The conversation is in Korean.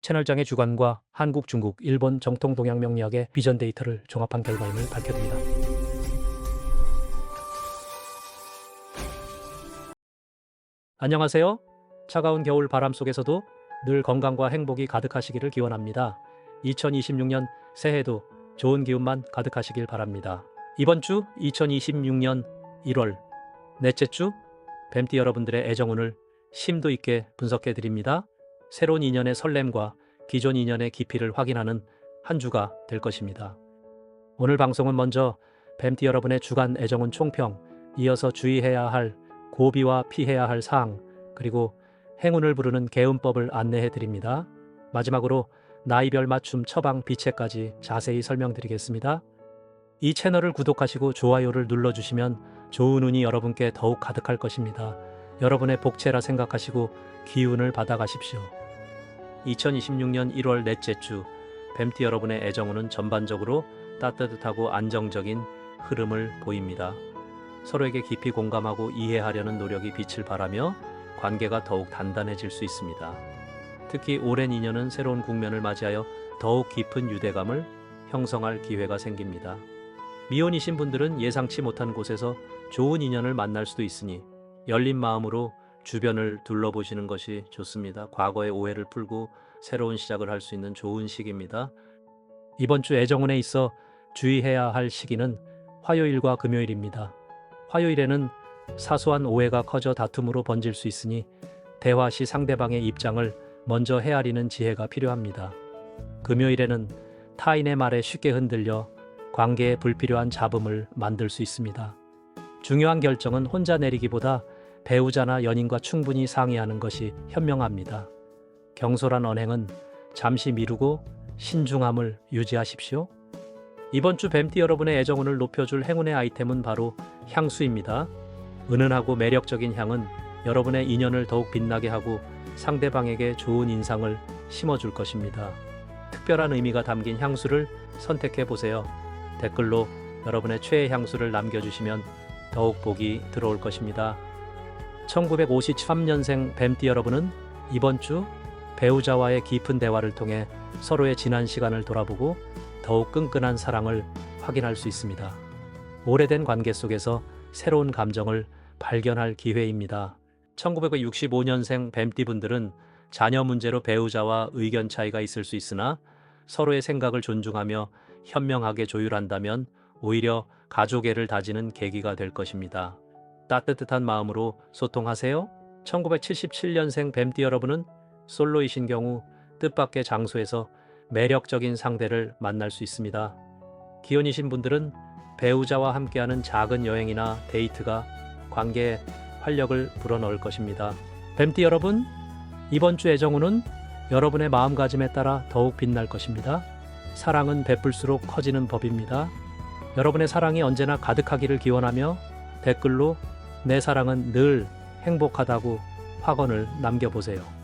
채널장의 주관과 한국, 중국, 일본 정통 동양 명리학의 비전 데이터를 종합한 결과임을 밝혀드립니다. 안녕하세요. 차가운 겨울 바람 속에서도 늘 건강과 행복이 가득하시기를 기원합니다. 2026년 새해도 좋은 기운만 가득하시길 바랍니다. 이번 주 2026년 1월 넷째 주 뱀띠 여러분들의 애정운을 심도 있게 분석해 드립니다. 새로운 인연의 설렘과 기존 인연의 깊이를 확인하는 한 주가 될 것입니다. 오늘 방송은 먼저 뱀띠 여러분의 주간 애정운 총평, 이어서 주의해야 할 고비와 피해야 할 사항, 그리고 행운을 부르는 개운법을 안내해 드립니다. 마지막으로 나이별 맞춤 처방 비체까지 자세히 설명드리겠습니다. 이 채널을 구독하시고 좋아요를 눌러주시면 좋은 운이 여러분께 더욱 가득할 것입니다. 여러분의 복채라 생각하시고 기운을 받아가십시오. 2026년 1월 넷째 주 뱀띠 여러분의 애정운은 전반적으로 따뜻하고 안정적인 흐름을 보입니다. 서로에게 깊이 공감하고 이해하려는 노력이 빛을 발하며 관계가 더욱 단단해질 수 있습니다. 특히 오랜 인연은 새로운 국면을 맞이하여 더욱 깊은 유대감을 형성할 기회가 생깁니다. 미혼이신 분들은 예상치 못한 곳에서 좋은 인연을 만날 수도 있으니 열린 마음으로 주변을 둘러보시는 것이 좋습니다. 과거의 오해를 풀고 새로운 시작을 할 수 있는 좋은 시기입니다. 이번 주 애정운에 있어 주의해야 할 시기는 화요일과 금요일입니다. 화요일에는 사소한 오해가 커져 다툼으로 번질 수 있으니 대화 시 상대방의 입장을 먼저 헤아리는 지혜가 필요합니다. 금요일에는 타인의 말에 쉽게 흔들려 관계에 불필요한 잡음을 만들 수 있습니다. 중요한 결정은 혼자 내리기보다 배우자나 연인과 충분히 상의하는 것이 현명합니다. 경솔한 언행은 잠시 미루고 신중함을 유지하십시오. 이번 주 뱀띠 여러분의 애정운을 높여줄 행운의 아이템은 바로 향수입니다. 은은하고 매력적인 향은 여러분의 인연을 더욱 빛나게 하고 상대방에게 좋은 인상을 심어줄 것입니다. 특별한 의미가 담긴 향수를 선택해 보세요. 댓글로 여러분의 최애 향수를 남겨주시면 더욱 복이 들어올 것입니다. 1953년생 뱀띠 여러분은 이번 주 배우자와의 깊은 대화를 통해 서로의 지난 시간을 돌아보고 더욱 끈끈한 사랑을 확인할 수 있습니다. 오래된 관계 속에서 새로운 감정을 발견할 기회입니다. 1965년생 뱀띠 분들은 자녀 문제로 배우자와 의견 차이가 있을 수 있으나 서로의 생각을 존중하며 현명하게 조율한다면 오히려 가족애를 다지는 계기가 될 것입니다. 따뜻한 마음으로 소통하세요. 1977년생 뱀띠 여러분은 솔로이신 경우 뜻밖의 장소에서 매력적인 상대를 만날 수 있습니다. 기혼이신 분들은 배우자와 함께하는 작은 여행이나 데이트가 관계에 활력을 불어넣을 것입니다. 뱀띠 여러분, 이번 주 애정운은 여러분의 마음가짐에 따라 더욱 빛날 것입니다. 사랑은 베풀수록 커지는 법입니다. 여러분의 사랑이 언제나 가득하기를 기원하며 댓글로 내 사랑은 늘 행복하다고 확언을 남겨보세요.